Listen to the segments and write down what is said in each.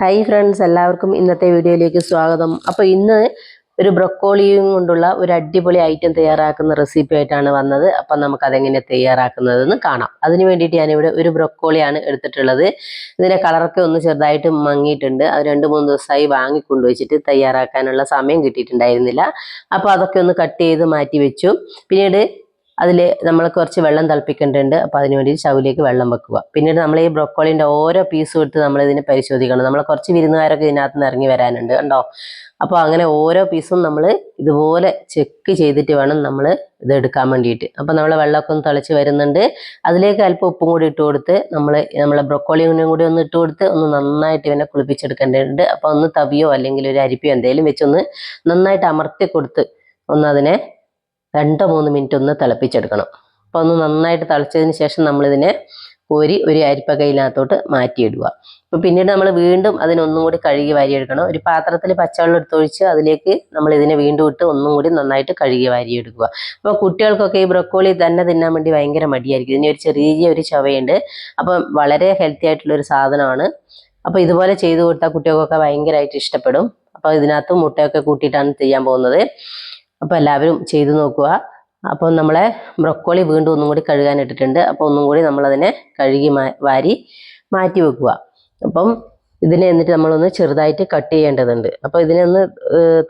Hi friends എല്ലാവർക്കും ഇന്നത്തെ വീഡിയോയിലേക്ക് സ്വാഗതം. അപ്പോൾ ഇന്ന് ഒരു ബ്രൊക്കോളിയും കൊണ്ടുള്ള ഒരു അടിപൊളി ഐറ്റം തയ്യാറാക്കുന്ന റെസിപ്പി ആയിട്ടാണ് വന്നത്. അപ്പം നമുക്ക് അതെങ്ങനെ തയ്യാറാക്കുന്നതെന്ന് കാണാം. അതിന് വേണ്ടിയിട്ട് ഞാനിവിടെ ഒരു ബ്രൊക്കോളിയാണ് എടുത്തിട്ടുള്ളത്. ഇതിന്റെ കളറൊക്കെ ഒന്ന് ചെറുതായിട്ട് മങ്ങിയിട്ടുണ്ട്. അത് രണ്ട് മൂന്ന് ദിവസമായി വാങ്ങിക്കൊണ്ടു വെച്ചിട്ട് തയ്യാറാക്കാനുള്ള സമയം കിട്ടിയിട്ടുണ്ടായിരുന്നില്ല. അപ്പോൾ അതൊക്കെ ഒന്ന് കട്ട് ചെയ്ത് മാറ്റി വെച്ചു. പിന്നീട് അതിൽ നമ്മൾ കുറച്ച് വെള്ളം തിളപ്പിക്കേണ്ടതുണ്ട്. അപ്പോൾ അതിന് വേണ്ടി ചവിലേക്ക് വെള്ളം വെക്കുക. പിന്നീട് നമ്മൾ ഈ ബ്രൊക്കോളിന്റെ ഓരോ പീസും എടുത്ത് നമ്മൾ ഇതിനെ പരിശോധിക്കണം. നമ്മൾ കുറച്ച് വിരുന്നുകാരൊക്കെ ഇതിനകത്ത് നിന്ന് ഇറങ്ങി വരാനുണ്ട് കണ്ടോ? അപ്പോൾ അങ്ങനെ ഓരോ പീസും നമ്മൾ ഇതുപോലെ ചെക്ക് ചെയ്തിട്ട് വേണം നമ്മൾ ഇത് എടുക്കാൻ വേണ്ടിയിട്ട്. അപ്പോൾ നമ്മൾ വെള്ളമൊക്കെ ഒന്ന് തിളച്ച് വരുന്നുണ്ട്. അതിലേക്ക് അല്പം ഉപ്പും കൂടി ഇട്ട് കൊടുത്ത് നമ്മൾ നമ്മളെ ബ്രൊക്കോളിയും കൂടി ഒന്ന് ഇട്ട് കൊടുത്ത് ഒന്ന് നന്നായിട്ട് ഇവനെ കുളിപ്പിച്ചെടുക്കേണ്ടതുണ്ട്. അപ്പോൾ ഒന്ന് തവിയോ അല്ലെങ്കിൽ ഒരു അരിപ്പിയോ എന്തെങ്കിലും വെച്ചൊന്ന് നന്നായിട്ട് അമർത്തി കൊടുത്ത് ഒന്ന് അതിനെ രണ്ടോ മൂന്ന് മിനിറ്റ് ഒന്ന് തിളപ്പിച്ചെടുക്കണം. അപ്പോൾ ഒന്ന് നന്നായിട്ട് തിളച്ചതിന് ശേഷം നമ്മളിതിനെ കോരി ഒരു അരിപ്പകയിനകത്തോട്ട് മാറ്റിയിടുക. അപ്പോൾ പിന്നീട് നമ്മൾ വീണ്ടും അതിനൊന്നും കൂടി കഴുകി വാരിയെടുക്കണം. ഒരു പാത്രത്തിൽ പച്ചവെള്ളം എടുത്തൊഴിച്ച് അതിലേക്ക് നമ്മൾ ഇതിനെ വീണ്ടും ഇട്ട് ഒന്നും കൂടി നന്നായിട്ട് കഴുകി വാരിയെടുക്കുക. അപ്പോൾ കുട്ടികൾക്കൊക്കെ ഈ ബ്രൊക്കോളി തന്നെ തിന്നാൻ വേണ്ടി ഭയങ്കര മടിയായിരിക്കും. ഇതിന് ഒരു ചെറിയ ഒരു ചവയുണ്ട്. അപ്പം വളരെ ഹെൽത്തി ആയിട്ടുള്ള ഒരു സാധനമാണ്. അപ്പോൾ ഇതുപോലെ ചെയ്തു കൊടുത്താൽ കുട്ടികൾക്കൊക്കെ ഭയങ്കരമായിട്ട് ഇഷ്ടപ്പെടും. അപ്പോൾ ഇതിനകത്ത് മുട്ടയൊക്കെ കൂട്ടിയിട്ടാണ് ചെയ്യാൻ പോകുന്നത്. അപ്പോൾ എല്ലാവരും ചെയ്തു നോക്കുക. അപ്പോൾ നമ്മളെ ബ്രൊക്കോളി വീണ്ടും ഒന്നും കൂടി കഴുകാൻ ഇട്ടിട്ടുണ്ട്. അപ്പോൾ ഒന്നും കൂടി നമ്മളതിനെ കഴുകി വാരി മാറ്റി വെക്കുക. അപ്പം ഇതിനെ എന്നിട്ട് നമ്മളൊന്ന് ചെറുതായിട്ട് കട്ട് ചെയ്യേണ്ടതുണ്ട്. അപ്പോൾ ഇതിനെ ഒന്ന്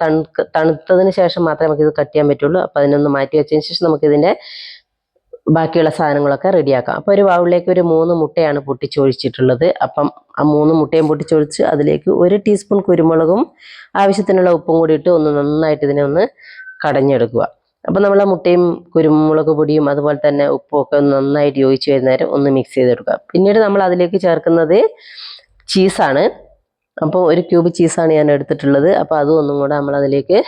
തണുക്ക് തണുത്തതിന് ശേഷം മാത്രമേ നമുക്കിത് കട്ട് ചെയ്യാൻ പറ്റുള്ളൂ. അപ്പോൾ അതിനൊന്ന് മാറ്റി വെച്ചതിന് ശേഷം നമുക്കിതിന്റെ ബാക്കിയുള്ള സാധനങ്ങളൊക്കെ റെഡിയാക്കാം. അപ്പോൾ ഒരു വാവിലേക്ക് ഒരു മൂന്ന് മുട്ടയാണ് പൊട്ടിച്ചൊഴിച്ചിട്ടുള്ളത്. അപ്പം ആ മൂന്ന് മുട്ടയും പൊട്ടിച്ചൊഴിച്ച് അതിലേക്ക് ഒരു ടീസ്പൂൺ കുരുമുളകും ആവശ്യത്തിനുള്ള ഉപ്പും കൂടി ഇട്ട് ഒന്ന് നന്നായിട്ട് ഇതിനെ ഒന്ന് കടഞ്ഞെടുക്കുക. അപ്പോൾ നമ്മൾ മുട്ടയും കുരുമുളക് പൊടിയും അതുപോലെ തന്നെ ഉപ്പും ഒക്കെ നന്നായിട്ട് യോജിച്ച് വരുന്നേരം ഒന്ന് മിക്സ് ചെയ്തെടുക്കുക. പിന്നീട് നമ്മൾ അതിലേക്ക് ചേർക്കുന്നത് ചീസാണ്. അപ്പോൾ ഒരു ക്യൂബ് ചീസാണ് ഞാൻ എടുത്തിട്ടുള്ളത്. അപ്പോൾ അതും ഒന്നും കൂടെ നമ്മൾ അതിലേക്ക്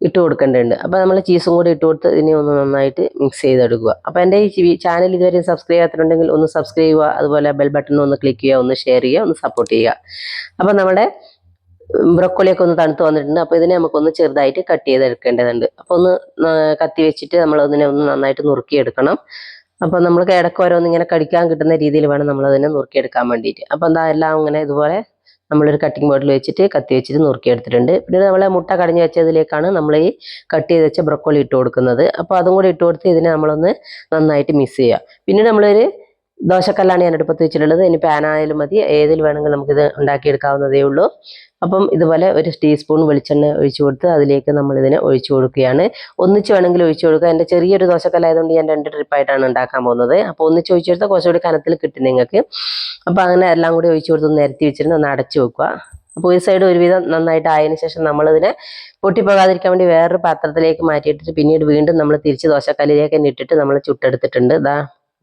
ഇട്ട് കൊടുക്കേണ്ടതുണ്ട്. അപ്പോൾ നമ്മൾ ചീസും കൂടി ഇട്ട് കൊടുത്ത് ഇതിനെ ഒന്ന് നന്നായിട്ട് മിക്സ് ചെയ്തെടുക്കുക. അപ്പോൾ എന്റെ ഈ ചാനൽ ഇതുവരെ സബ്സ്ക്രൈബ് ചെയ്യാത്തിട്ടുണ്ടെങ്കിൽ ഒന്ന് സബ്സ്ക്രൈബ് ചെയ്യുക. അതുപോലെ ബെൽ ബട്ടൺ ഒന്ന് ക്ലിക്ക് ചെയ്യുക. ഒന്ന് ഷെയർ ചെയ്യുക. ഒന്ന് സപ്പോർട്ട് ചെയ്യുക. അപ്പോൾ നമ്മുടെ ബ്രൊക്കോളിയൊക്കെ ഒന്ന് തണുത്ത് വന്നിട്ടുണ്ട്. അപ്പോൾ ഇതിനെ നമുക്കൊന്ന് ചെറുതായിട്ട് കട്ട് ചെയ്തെടുക്കേണ്ടതുണ്ട്. അപ്പോൾ ഒന്ന് കത്തി വെച്ചിട്ട് നമ്മൾ അതിനെ ഒന്ന് നന്നായിട്ട് നുറുക്കിയെടുക്കണം. അപ്പോൾ നമ്മൾ ഇടയ്ക്ക് ഓരോന്ന് ഇങ്ങനെ കടിക്കാൻ കിട്ടുന്ന രീതിയിൽ വേണം നമ്മൾ അതിനെ നുറുക്കിയെടുക്കാൻ വേണ്ടിയിട്ട്. അപ്പോൾ എന്താ എല്ലാം ഇങ്ങനെ ഇതുപോലെ നമ്മളൊരു കട്ടിംഗ് ബോർഡിൽ വെച്ചിട്ട് കത്തി വെച്ചിട്ട് നുറുക്കിയെടുത്തിട്ടുണ്ട്. പിന്നെ നമ്മൾ മുട്ട കടഞ്ഞു വെച്ചതിലേക്കാണ് നമ്മൾ ഈ കട്ട് ചെയ്ത് വെച്ച ബ്രൊക്കോളി ഇട്ട് കൊടുക്കുന്നത്. അപ്പോൾ അതും കൂടി ഇട്ട് കൊടുത്ത് ഇതിനെ നമ്മളൊന്ന് നന്നായിട്ട് മിക്സ് ചെയ്യുക. പിന്നീട് നമ്മളൊരു ദോശക്കല്ലാണ് ഞാൻ അടുപ്പത്ത് വെച്ചിട്ടുള്ളത്. ഇനി പാനായാലും മതി. ഏതിൽ വേണമെങ്കിൽ നമുക്കിത് ഉണ്ടാക്കിയെടുക്കാവുന്നതേ ഉള്ളൂ. അപ്പം ഇതുപോലെ ഒരു ടീസ്പൂൺ വെളിച്ചെണ്ണ ഒഴിച്ചു കൊടുത്ത് അതിലേക്ക് നമ്മൾ ഇതിനെ ഒഴിച്ചു കൊടുക്കുകയാണ്. ഒന്നിച്ച് വേണമെങ്കിൽ ഒഴിച്ചു കൊടുക്കുക എന്റെ ചെറിയൊരു ദോശക്കല്ലായതുകൊണ്ട് ഞാൻ രണ്ട് ട്രിപ്പായിട്ടാണ് ഉണ്ടാക്കാൻ പോകുന്നത്. അപ്പോൾ ഒന്നിച്ച് ഒഴിച്ചു കൊടുത്താൽ കുറച്ചുകൂടി കനത്തിൽ കിട്ടും നിങ്ങൾക്ക്. അപ്പോൾ അങ്ങനെ എല്ലാം കൂടി ഒഴിച്ചു കൊടുത്ത് നിരത്തി വെച്ചിട്ട് ഒന്ന് അടച്ചു വെക്കുക. അപ്പോൾ ഒരു സൈഡ് ഒരുവിധം നന്നായിട്ട് ആയതിനു ശേഷം നമ്മളിതിനെ പൊട്ടിപ്പോകാതിരിക്കാൻ വേണ്ടി വേറൊരു പാത്രത്തിലേക്ക് മാറ്റിയിട്ടിട്ട് പിന്നീട് വീണ്ടും നമ്മൾ തിരിച്ച് ദോശക്കല്ലിലേക്ക് തന്നെ ഇട്ടിട്ട് നമ്മൾ ചുട്ടെടുത്തിട്ടുണ്ട്. ഇതാ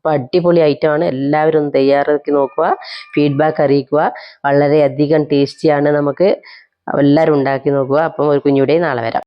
അപ്പോൾ അടിപൊളി ഐറ്റമാണ് എല്ലാവരും ഒന്ന് തയ്യാറാക്കി നോക്കുക ഫീഡ്ബാക്ക് അറിയിക്കുക. വളരെയധികം ടേസ്റ്റിയാണ് നമുക്ക്. എല്ലാവരും ഉണ്ടാക്കി നോക്കുക. അപ്പം ഒരു കുഞ്ഞുകൂടെ നാളെ വരാം.